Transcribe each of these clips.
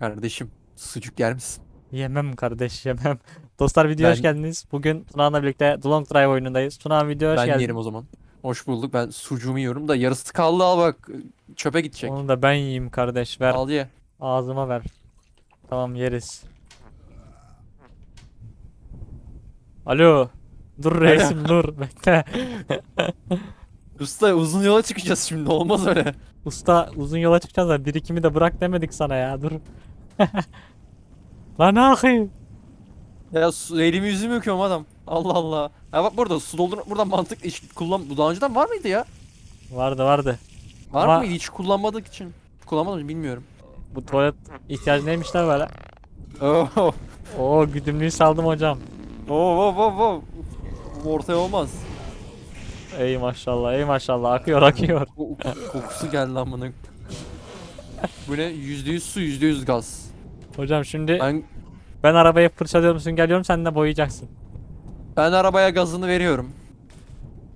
Kardeşim sucuk yer misin? Yemem kardeş yemem. Dostlar videoya hoş Ben- geldiniz. Bugün Tuna'nla birlikte The Long Drive oyunundayız. Tuna video hoş ben geldin. yerim o zaman. Hoş bulduk. Ben sucuğumu yiyorum da yarısı kaldı al bak. Çöpe gidecek. Onu da ben yiyeyim kardeş. Ver. Al ye. Ağzıma ver. Tamam yeriz. Alo. Dur reisim dur. Bekle. Usta uzun yola çıkacağız şimdi. Olmaz öyle. Usta uzun yola çıkacağız da birikimi de bırak demedik sana ya. Dur. Lan ne yapayım? Ya su, elimi yüzümü yıkıyorum adam. Allah Allah. Ya bak burada su doldur buradan mantık iş kullan bu daha önceden var mıydı ya? Vardı vardı. Var Ama- mıydı hiç kullanmadık için? Kullanmadım bilmiyorum. Bu tuvalet ihtiyacı neymişler böyle? Oh. Oo güdümlüyü saldım hocam. Oh, oh, oh, oh. Bu ortaya olmaz. Ey maşallah ey maşallah akıyor akıyor. Ko- kokusu geldi lan bana. Bu ne? Yüzde yüz su, yüzde yüz gaz. Hocam şimdi ben, Ben arabayı fırçalıyorum süngeriyorum sen de boyayacaksın. ben arabaya gazını veriyorum.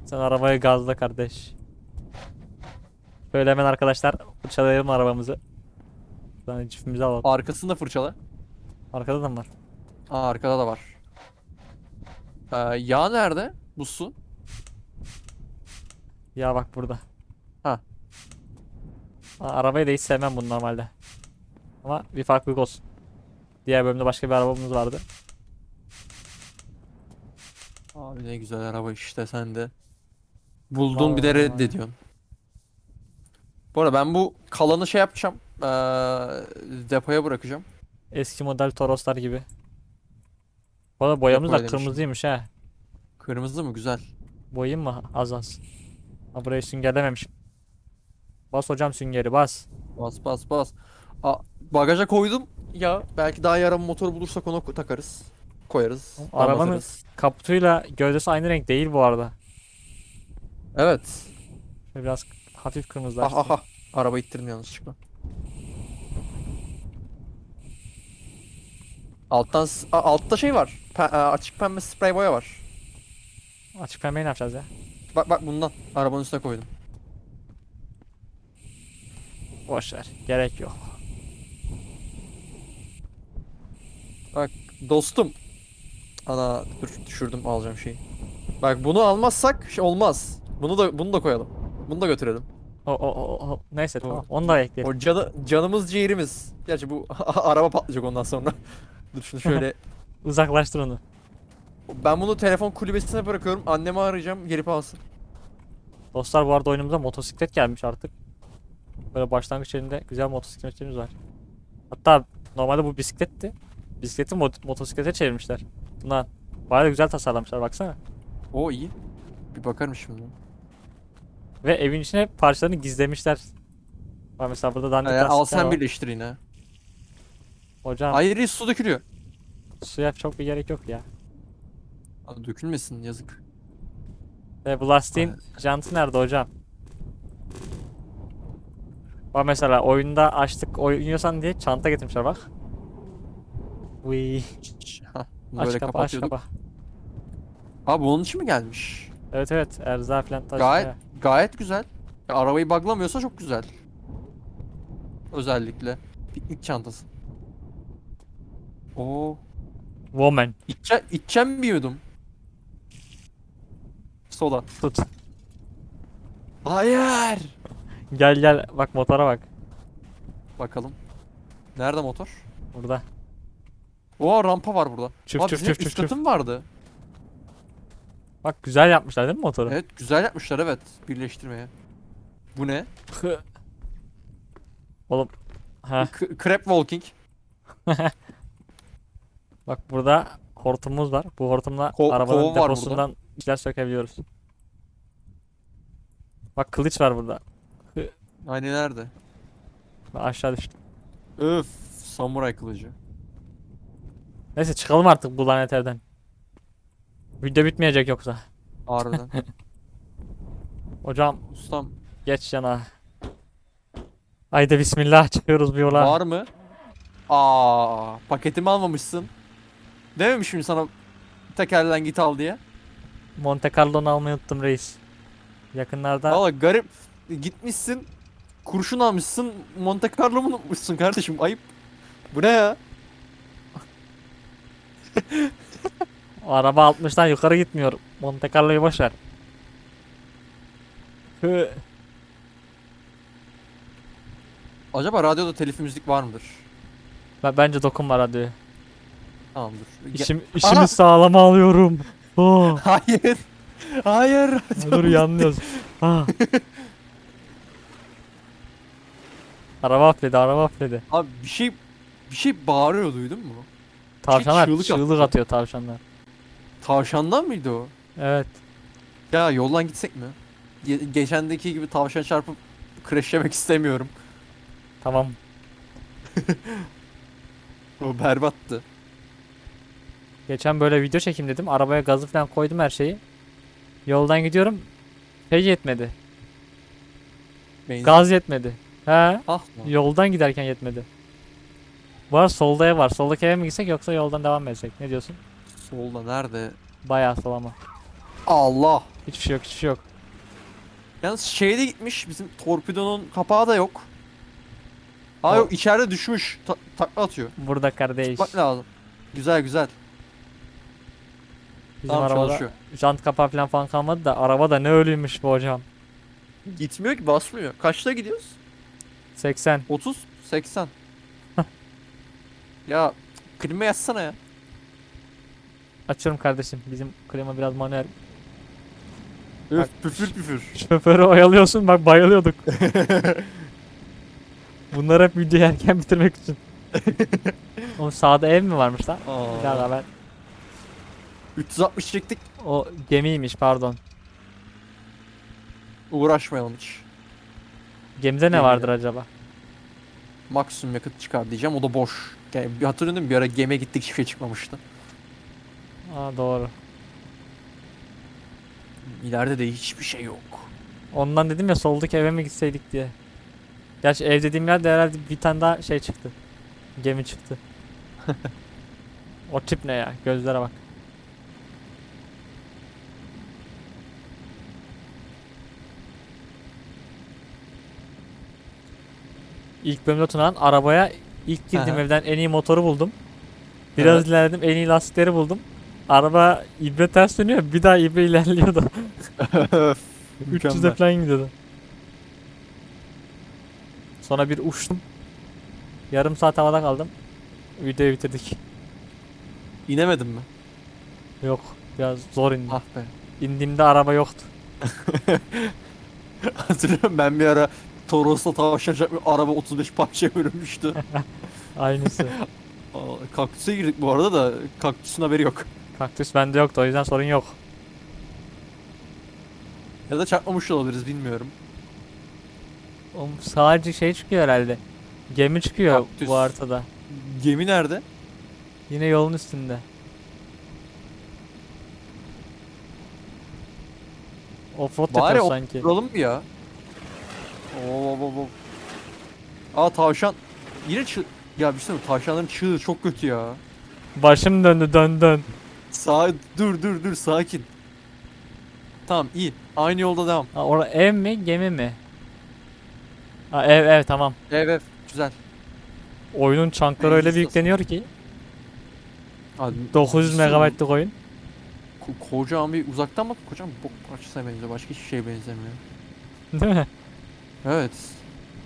Sen arabayı gazla kardeş. Böyle hemen arkadaşlar fırçalayalım arabamızı. Buradan çiftimizi alalım. Arkasında fırçala. Arkada da mı var? Aa, arkada da var. Ee, yağ nerede? Bu su. Ya bak burada. Ha. Aa, arabayı da hiç sevmem bunu normalde. Ama bir farklılık olsun. Diğer bölümde başka bir arabamız vardı. Abi ne güzel araba işte sen de. Buldun bir de reddediyorsun. Bu arada ben bu kalanı şey yapacağım. Ee, depoya bırakacağım. Eski model Toroslar gibi. Bu arada boyamız da Depoya demişim. kırmızıymış ha. Kırmızı mı? Güzel. Boyayım mı? Az az. Ha burayı süngerlememişim. Bas hocam süngeri bas. Bas bas bas. Aa, bagaja koydum. Ya belki daha iyi araba motoru bulursak ona takarız. Koyarız. Arabanın-. Kaputuyla gövdesi aynı renk değil bu arada. Evet. Biraz hafif kırmızılaştı. ah ah. Araba ittirdim yanlışlıkla. Alttan a- altta şey var. Pe- a- açık pembe sprey boya var. Açık pembeyi ne yapacağız ya? Bak bak bundan. Arabanın üstüne koydum. Boş ver. Gerek yok. Dostum. Ana dur düşürdüm alacağım şeyi. Bak bunu almazsak şey olmaz. Bunu da bunu da koyalım. Bunu da götürelim. O, o, o, o. Neyse Tamam. tamam. Onu da ekleyelim. O canı, canımız ciğerimiz. Gerçi bu araba patlayacak ondan sonra. Dur şunu şöyle. Uzaklaştır onu. ben bunu telefon kulübesine bırakıyorum. Annemi arayacağım gelip alsın. Dostlar bu arada oyunumuza motosiklet gelmiş artık. Böyle başlangıç yerinde güzel motosikletlerimiz var. Hatta normalde bu bisikletti. Bisikleti mot- motosiklete çevirmişler. Bundan bayağı güzel tasarlamışlar baksana. O iyi. Bir bakarım şimdi. Ve evin içine parçalarını gizlemişler. Bak mesela burada dandik Ee, al lastikler sen var. birleştir yine. Hocam Hayır su dökülüyor. suya çok bir gerek yok ya. Aa, dökülmesin yazık. Ve bu lastiğin jantı nerede hocam? Bak mesela oyunda açtık oynuyorsan diye çanta getirmişler bak. Uy. Bunu Aç böyle kapa aç kapatıyorduk. kapa. Abi bunun için mi gelmiş? Evet evet erza falan taşıyor. Gayet gayet güzel. Ya, arabayı buglamıyorsa çok güzel. Özellikle piknik çantası. Oo, Woman. içe, içeceğim bir yudum. Soda. Tut. Hayır. Gel gel bak motora bak. Bakalım. Nerede motor? Burada. Oo rampa var burada. Çuf Abi çuf bizim çuf üst vardı? Bak güzel yapmışlar değil mi motoru? Evet güzel yapmışlar evet birleştirmeye. Bu ne? Oğlum. Ha K- crab walking. bak burada hortumumuz var. Bu hortumla Ko- arabanın kova var deposundan işler sökebiliyoruz. Bak kılıç var burada. Hani nerede? Ben aşağı düştüm. Öf samuray kılıcı. Neyse çıkalım artık bu lanet evden. Video bitmeyecek yoksa. Harbiden. Hocam Ustam geç yana. Haydi bismillah çıkıyoruz bir yola. var mı? Aa paketimi almamışsın. Dememişim sana tekerlen git al diye. Monte Carlo'nu almayı unuttum reis. Yakınlarda Valla garip gitmişsin kurşun almışsın Monte Carlo mu unutmuşsun kardeşim ayıp. Bu ne ya? O araba 60'tan yukarı gitmiyor. Monte Carlo'yu boş ver. Hı. Acaba radyoda telif müzik var mıdır? Ben bence dokunma radyoya. Tamam dur. Ge- İşim, işimi Ana! sağlama alıyorum. Oh. Hayır. Hayır. Dur yanlıyoruz. Ah. araba affedi, araba affedi. Abi bir şey bir şey bağırıyor duydun mu? Tavşanlar çığlık çığlık, attı. atıyor tavşanlar. Tavşandan mıydı o? Evet. Ya yoldan gitsek mi? Ge- geçendeki gibi tavşan çarpıp crashlemek istemiyorum. Tamam. O berbattı. Geçen böyle video çekim dedim. Arabaya gazı falan koydum her şeyi. Yoldan gidiyorum. Şey yetmedi. Benzin. Gaz yetmedi. He. Ah lan. Yoldan giderken yetmedi. Var solda ev var. Soldaki eve mi gitsek yoksa yoldan devam mı etsek? Ne diyorsun? Solda nerede? Bayağı sol ama. Allah. Hiçbir şey yok, hiçbir şey yok. Yalnız şeyde gitmiş bizim torpidonun kapağı da yok. Aa O- yok içeride düşmüş. Ta- takla atıyor. Burada kardeş. Bak lazım. Güzel güzel. Bizim Tamam arabada çalışıyor. jant kapağı falan falan kalmadı da araba da ne ölüymüş bu hocam. Gitmiyor ki basmıyor. Kaçta gidiyoruz? 80. 30, 80. ya klima yazsana ya. Açıyorum kardeşim. Bizim klima biraz manuel. Bak- Öf püfür püfür. Şoförü oyalıyorsun bak bayılıyorduk. Bunlar hep videoyu erken bitirmek için. o sağda ev mi varmış lan? Bir Aa, dakika ben. 360 çektik. O gemiymiş pardon. Uğraşmayalım hiç. Gemide ne Gemi vardır ya. acaba? Maksimum yakıt çıkar diyeceğim. O da boş. Yani mı? Bir ara gemiye gittik hiçbir şey çıkmamıştı. Aa doğru. İleride de hiçbir şey yok. Ondan dedim ya soldaki eve mi gitseydik diye. Gerçi ev dediğim yerde herhalde bir tane daha şey çıktı. Gemi çıktı. o tip ne ya? Gözlere bak. İlk bölümde Tuna'nın arabaya ilk girdiğim Aha. evden en iyi motoru buldum. Biraz Evet. ilerledim en iyi lastikleri buldum. Araba ibre ters dönüyor bir daha ibre ilerliyordu. 300'de falan gidiyordu. Sonra bir uçtum. Yarım saat havada kaldım. Videoyu bitirdik. İnemedim mi? Yok. Biraz zor indim. Ah be. İndiğimde araba yoktu. Hatırlıyorum ben bir ara Toros'ta tavşan çarpmış, araba 35 parçaya bölünmüştü. Aynısı. Aa, Kaktüse girdik bu arada da kaktüsün haberi yok. Kaktüs bende yoktu o yüzden sorun yok. Ya da çarpmamış olabiliriz bilmiyorum. Oğlum sadece şey çıkıyor herhalde. Gemi çıkıyor Kaktüs. bu haritada. Gemi nerede? Yine yolun üstünde. Offroad Bari yapıyor sanki. duralım bir ya. Oo, oo, oo. Aa tavşan. Yine çı... Ya bir şey tavşanların çığlığı çok kötü ya. Başım döndü dön dön. Sağ dur dur dur sakin. Tamam iyi. Aynı yolda devam. Ha, orada ev mi gemi mi? Ha ev ev tamam. Ev ev güzel. Oyunun çankları öyle istasyonu. yükleniyor ki. Abi, 900 bir sürü- MB'lık oyun. Ko- kocaman bir uzaktan bak kocaman bir bok parçasına benziyor. Başka hiçbir şeye benzemiyor. Değil mi? Evet.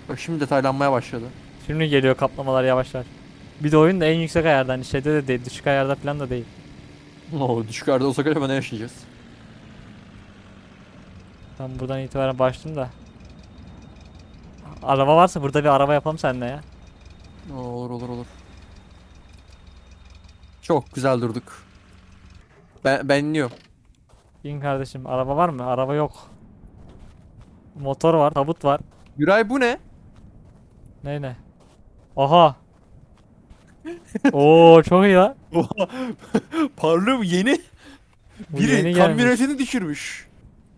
Bak şimdi detaylanmaya başladı. Şimdi geliyor kaplamalar yavaş yavaş. Bir de oyun da en yüksek ayarda hani şeyde de değil düşük ayarda falan da değil. Oo düşük ayarda olsak acaba ne yaşayacağız? Tam buradan itibaren başladım da. Araba varsa burada bir araba yapalım seninle ya. Oo, olur olur olur. Çok güzel durduk. Ben benliyorum. İn kardeşim araba var mı? Araba yok. Motor var, tabut var. Güray bu ne? Ne ne? Aha. Oo çok iyi lan. Parlıyor yeni. Bu Biri yeni gelmiş. kamyonetini düşürmüş.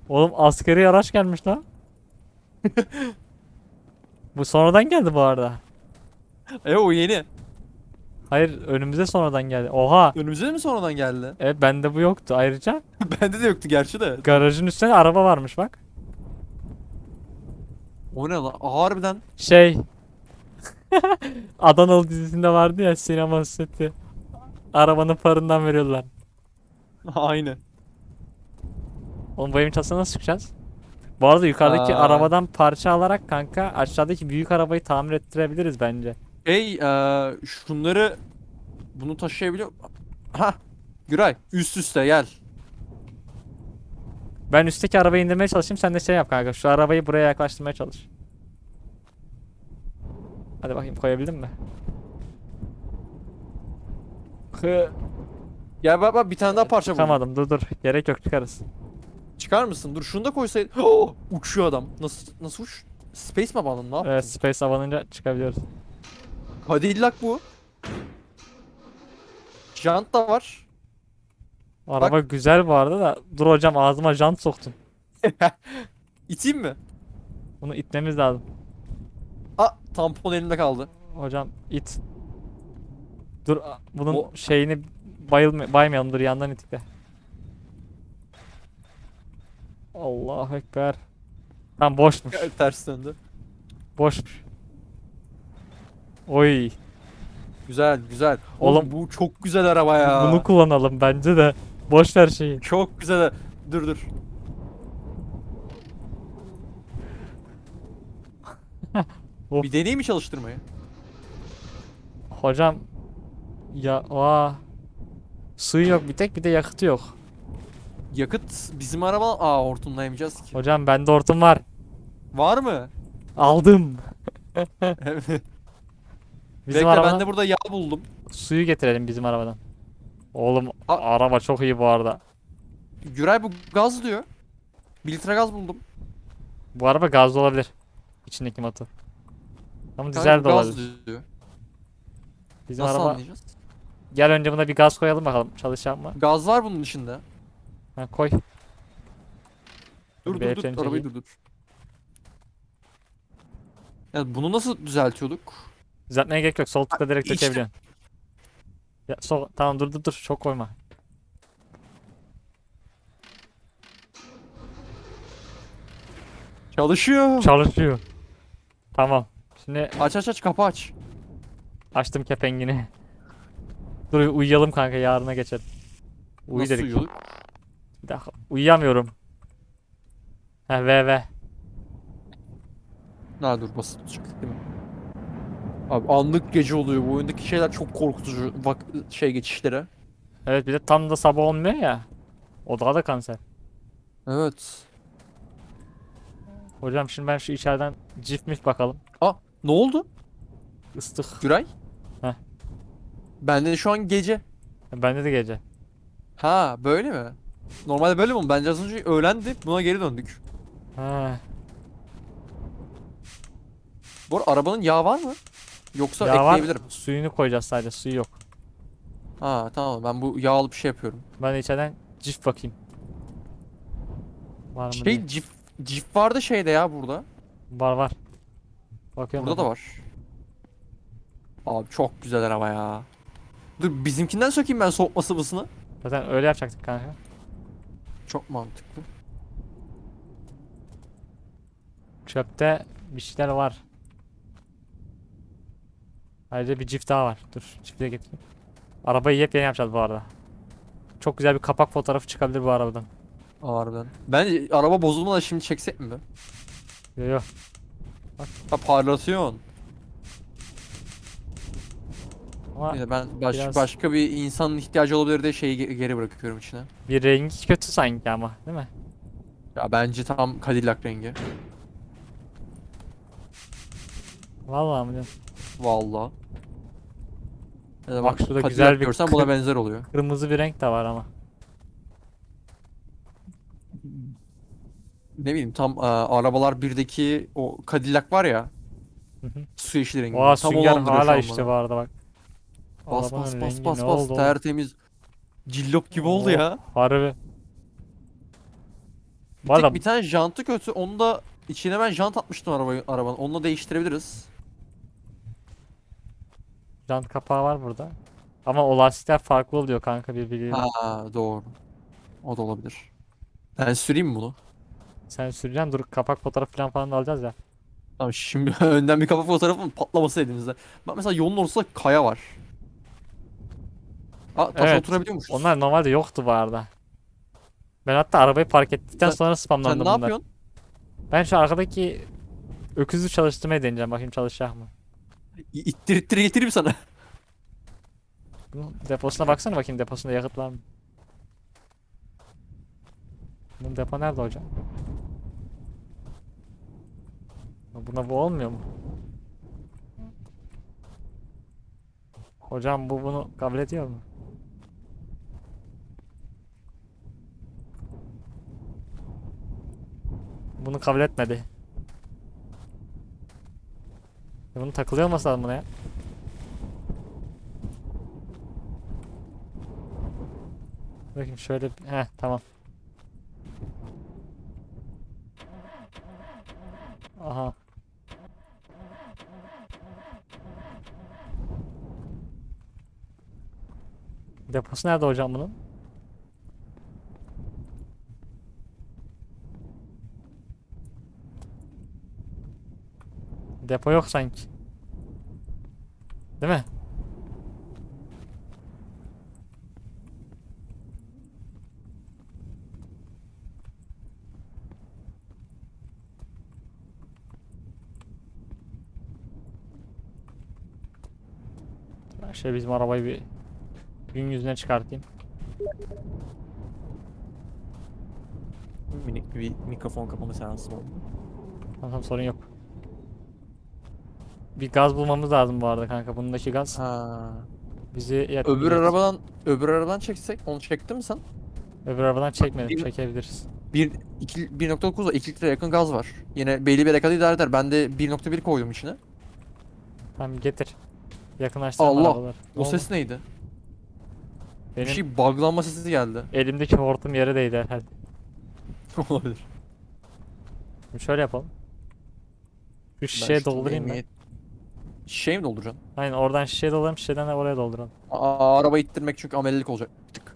Oğlum askeri araç gelmiş lan. bu sonradan geldi bu arada. E o yeni. Hayır önümüze sonradan geldi. Oha. Önümüze mi sonradan geldi? Evet bende bu yoktu. Ayrıca Bende de yoktu gerçi de. garajın üstünde araba varmış bak. O ne lan? Harbiden. Şey Adanalı dizisinde vardı ya sinema seti. Arabanın farından veriyorlar. Aynı. Oğlum bu evin çatısına nasıl çıkacağız? Bu arada yukarıdaki Aa. arabadan parça alarak kanka aşağıdaki büyük arabayı tamir ettirebiliriz bence. Hey, eee, şunları bunu taşıyabiliyor. Ha, Güray, üst üste gel. Ben üstteki arabayı indirmeye çalışayım sen de şey yap kanka şu arabayı buraya yaklaştırmaya çalış. Hadi bakayım koyabildin mi? Hı, Gel bak bak bir tane daha parça buldum. Çıkamadım dur dur gerek yok çıkarız. Çıkar mısın? Dur şunu da koysaydın. Oh, uçuyor adam. Nasıl nasıl uç? Space mi bağladın? Ne yaptın? Evet space avanınca çıkabiliyoruz. Cadillac bu. Jant da var. Araba güzel bu arada da dur hocam ağzıma jant soktun. İteyim mi? Bunu itmemiz lazım. Aa, tampon elimde kaldı. Hocam it. Dur a- bunun O- şeyini bayılma, baymayalım dur yandan itikle. Allahu ekber. Tamam boşmuş. Ters döndü. Boşmuş. Oy. Güzel güzel. Oğlum, Oğlum- bu çok güzel araba ya. Bunu kullanalım bence de. Boş ver şeyi. Çok güzel. Dur dur. Of. Bir deneyeyim mi çalıştırmayı? Hocam ya aa. Suyu yok bir tek bir de yakıtı yok. Yakıt bizim araba aa hortumlayamayacağız ki. Hocam bende hortum var. Var mı? Aldım. Bizim Bekle arabadan ben de burada yağ buldum. suyu getirelim bizim arabadan. Oğlum A- araba çok iyi bu arada. Güray bu gaz diyor. 1 litre gaz buldum. Bu araba gazlı olabilir. İçindeki motor. Ama Kanka, dizel bu de gaz olabilir. diyor. Bizim Nasıl araba anlayacağız? gel önce buna bir gaz koyalım bakalım çalışacak mı? Gaz var bunun içinde. Ha, koy. Dur dur dur yeterince arabayı iyi. dur dur. Ya bunu nasıl düzeltiyorduk? Düzeltmeye gerek yok. Sol tıkla direkt işte. dökebiliyorsun. Ya sol tamam dur dur dur çok koyma. Çalışıyor. Çalışıyor. Tamam. Şimdi Aç aç aç kapı aç. açtım kepengini. Dur uyuyalım kanka yarına geçelim. Uyu Nasıl dedik. uyuyorduk? Bir dakika. Uyuyamıyorum. Ha ve ve. Ha dur basit çıktık değil mi? Abi anlık gece oluyor. Bu oyundaki şeyler çok korkutucu. Bak şey geçişlere. Evet bir de tam da sabah olmuyor ya. O daha da kanser. Evet. Hocam şimdi ben şu içeriden ciftmiş bakalım. Aa ne oldu? Istık. Güray? Heh. Bende de şu an gece. Bende de gece. Ha böyle mi? Normalde böyle mi? Bence az önce öğlendi. Buna geri döndük. Ha. Bu arada arabanın yağı var mı? Yoksa Ya var. ekleyebilirim. Suyunu koyacağız sadece. Suyu yok. Ha tamam ben bu yağ alıp şey yapıyorum. Ben de içeriden cift bakayım. Var mı diye. Şey cif, cif vardı şeyde ya burada. Var var. Bakıyorum. Burada da var. Abi çok güzel araba ya. Dur bizimkinden sökeyim ben soğutma sıvısını. Zaten öyle yapacaktık kanka. Çok mantıklı. Çöpte bir şeyler var. Ayrıca bir cift daha var. Dur çifti de getireyim. Arabayı yepyeni yapacağız bu arada. Çok güzel bir kapak fotoğrafı çıkabilir bu arabadan. Harbiden. Bence araba bozulmadan şimdi çeksek mi? Yo yo. Ha parlatıyorsun. Ama Neyse, ben baş, biraz- başka bir insanın ihtiyacı olabilir diye şeyi ge- geri bırakıyorum içine. bir rengi kötü sanki ama değil mi? Ya bence tam Cadillac rengi. Vallahi mı diyorsun? Vallahi. Ya da Bak şurada güzel bir görsen buna kır- benzer oluyor. Kırmızı bir renk de var ama. Ne bileyim tam e, arabalar birdeki o Cadillac var ya. Hı hı. Su yeşili rengi. Oha tam sünger onu andırıyor şu hala an işte bana. bu arada bak. Bas Arabanın bas rengi bas bas ne bas oldu oğlum? tertemiz. Cillop gibi oldu ya. Harbi. Bir Bu tek arada bir tane jantı kötü. Onu da içine ben jant atmıştım arabayı arabanın. Onunla değiştirebiliriz. Jant kapağı var burada. Ama o lastikler farklı oluyor kanka birbiriyle. Ha doğru. O da olabilir. Ben süreyim mi bunu? Sen süreceksin dur kapak fotoğrafı falan falan da alacağız ya. Tamam şimdi önden bir kafa fotoğrafı patlaması elimizde. Bak mesela yolun ortasında kaya var. Aa taş Evet, oturabiliyormuşuz. Onlar normalde yoktu bu arada. Ben hatta arabayı park ettikten Sen- sonra Sen spamlandım ne bunlar. yapıyorsun? Ben şu arkadaki öküzü çalıştırmaya deneyeceğim. Bakayım çalışacak mı? İttir ittir getireyim sana. Bunun deposuna baksana bakayım deposunda yakıt var mı? Bunun depo nerede hocam? Buna bu olmuyor mu? Hocam bu bunu kabul ediyor mu? Bunu kabul etmedi. Ya Bunu takılıyor olması lazım buna ya. Bakayım şöyle heh tamam. Aha. Deposu nerede hocam bunun? Depo yok sanki. Değil mi? Ben şöyle bizim arabayı bir gün yüzüne çıkartayım. Minik bir mikrofon kapama seansı oldu. Tamam, sorun yok. Bir gaz bulmamız lazım bu arada kanka. Bundaki gaz Ha. bizi yet- Öbür arabadan öbür arabadan çeksek onu çektin mi sen? öbür arabadan çekmedim. Bir- Çekebiliriz. 1 2 1.9'da 2 litre yakın gaz var. Yine belli bir rekabet idare eder. Ben de 1.1 koydum içine. Tamam getir. Yakınlaştırma Allah! arabaları. Ne O oldu? ses neydi? Benim Bir şey buglanma sesi geldi. elimdeki hortum yere değdi herhalde. Olabilir. Şimdi şöyle yapalım. Şu şişeye doldurayım ben. Şişeye mi dolduracaksın? Aynen oradan şişeye dolduralım. Şişeden de oraya dolduralım. Aa, araba ittirmek çünkü amelilik olacak. Tık.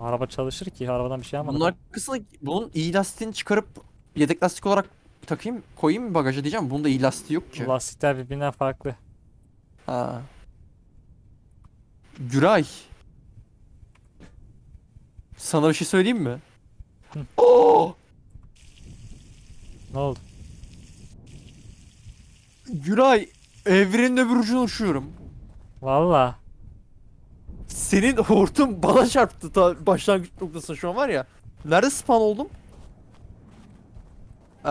Araba çalışır ki arabadan bir şey almadım. Bunun arkasına bunun iyi lastiğini çıkarıp yedek lastik olarak takayım koyayım mı bagaja diyeceğim. Bunun da iyi lastiği yok ki. Lastikler birbirinden farklı. Ha. Güray. Sana bir şey söyleyeyim mi? Hı. Oo! Ne oldu? Güray, evrenin öbür ucuna uçuyorum. Valla. Senin hortum bana çarptı ta başlangıç noktasında şu an var ya. Nerede spawn oldum? Ee,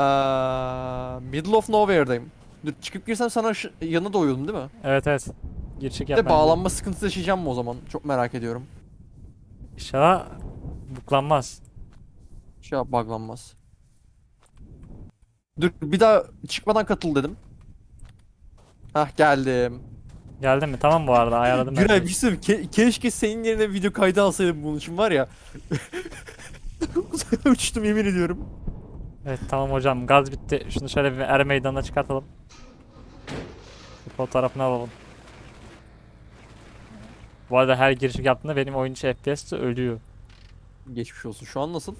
middle of nowhere'dayım. Dur çıkıp girsem sana yanına doyuyordum değil mi? Evet evet. Gir çık Bir yap de bağlanma sıkıntısı yaşayacağım mı o zaman? Çok merak ediyorum. İnşallah buklanmaz. Yap buglanmaz. Dur bir daha çıkmadan katıl dedim. Hah geldim. Geldin mi? Tamam bu arada ayarladım ben. Güray bir şey söyleyeyim. Ke- keşke senin yerine video kaydı alsaydım bunun için var ya. Uçtum yemin ediyorum. Evet tamam hocam gaz bitti. Şunu şöyle bir er meydanına çıkartalım. Bir fotoğrafını alalım. Bu arada her girişim yaptığında benim oyun içi FPS de ölüyor. Geçmiş olsun. Şu an nasıl?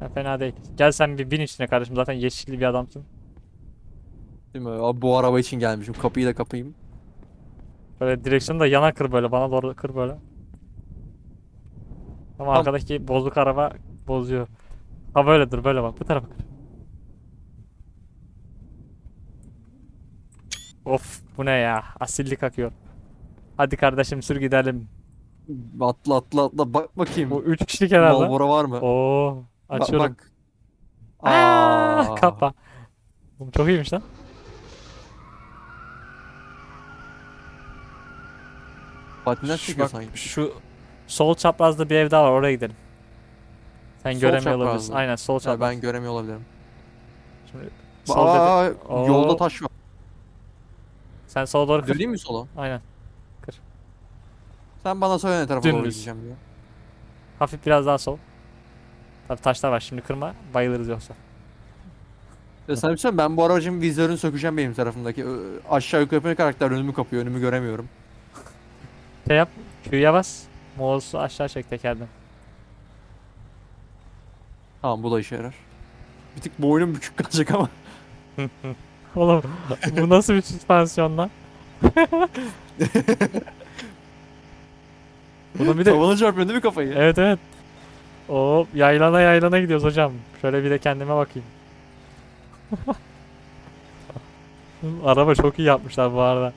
Ya fena değil. Gel sen bir bin içine kardeşim zaten yeşilli bir adamsın. Değil mi? Abi bu araba için gelmişim. Kapıyı da kapayım. Böyle direksiyonu da yana kır böyle bana doğru kır böyle. Ama Tam- arkadaki bozuk araba bozuyor. Ha böyle dur böyle bak bu tarafa kır. Of bu ne ya asillik akıyor. Hadi kardeşim sür gidelim. Atla atla atla. Bak bakayım. Bu 3 kişilik herhalde. Malbora var mı? Oo açıyorum. bak. Aa, Aa. kapa. Bu çok iyiymiş lan. Patinden Şu, çıkıyor bak, sanki. şu sol çaprazda bir ev daha var oraya gidelim. Sen Sol göremiyor olabilirsin. çaprazda. Aynen sol Ha, çapraz. ben göremiyor olabilirim. Şimdi sol dedi. Aa, yolda Oo. taş var. Sen sola doğru kır. Döneyim mi sola? Aynen. Sen bana söyle ne tarafa doğru Dümdüz. gideceğim diye. Hafif biraz daha sol. Tabii taşlar var şimdi kırma bayılırız yoksa. Ya sana bir şey mi? ben bu aracın vizörünü sökeceğim benim tarafımdaki. Ö- Aşağı yukarı yapan karakter önümü kapıyor. Önümü göremiyorum. Şey yap. Q'ya bas. Mouse'u aşağı çek tekerden. Tamam bu da işe yarar. Bir tık boynum bükük kalacak ama. Oğlum bu nasıl bir süspansiyon lan? Bunun bir de Tavana çarpıyorsun değil mi kafayı? Evet evet. O yaylana yaylana gidiyoruz hocam. Şöyle bir de kendime bakayım. Araba çok iyi yapmışlar bu arada.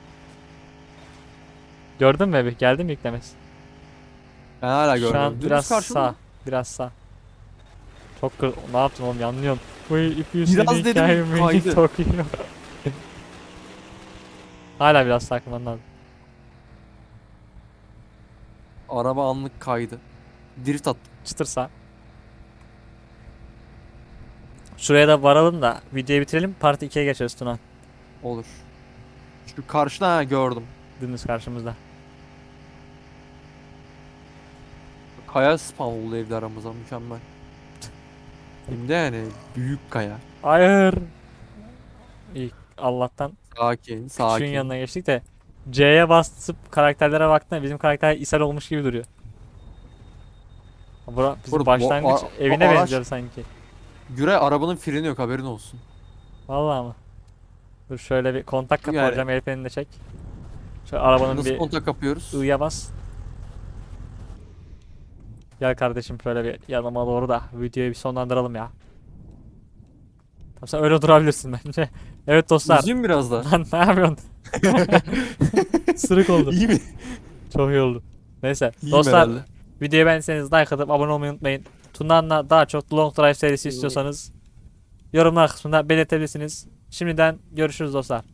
Gördün mü abi? Geldi mi yüklemesi? Ben hala Şu görmüyorum. an Dümdüz biraz sağ. Biraz sağ. Çok kır... Ne yaptın oğlum yanlıyorsun. Bu ipi Biraz üstüne dedim, kaydı. Hala biraz takman lazım. Araba anlık kaydı. Drift attı. Çıtır sağ. Şuraya da varalım da videoyu bitirelim. Part 2'ye geçeriz Tuna. Olur. Şu karşıda ha, gördüm. Dümdüz karşımızda. Kaya spawn oldu evde aramıza mükemmel. Hem de yani büyük kaya. Hayır. İyi. Allah'tan Sakin, küçüğün sakin. yanına geçtik de C'ye basıp karakterlere baktığında bizim karakter ishal olmuş gibi duruyor. Bura bizim Burada bu başlangıç bu evine araç- benziyor sanki. Güray arabanın freni yok haberin olsun. Vallahi mı? Dur şöyle bir kontak kapı Yani- hocam el de çek. Şöyle arabanın Nasıl bir kontak kapıyoruz? I'ya bas. Gel kardeşim şöyle bir yanıma doğru da videoyu bir sonlandıralım ya. Tamam sen öyle durabilirsin bence. Evet dostlar. Uzayım biraz da. Lan ne yapıyorsun? Sırık oldu. İyi mi? Çok iyi oldu. Neyse. İyiyim dostlar herhalde. videoyu beğendiyseniz like atıp abone olmayı unutmayın. Tuna'nla daha çok Long Drive serisi istiyorsanız yorumlar kısmında belirtebilirsiniz. Şimdiden görüşürüz dostlar.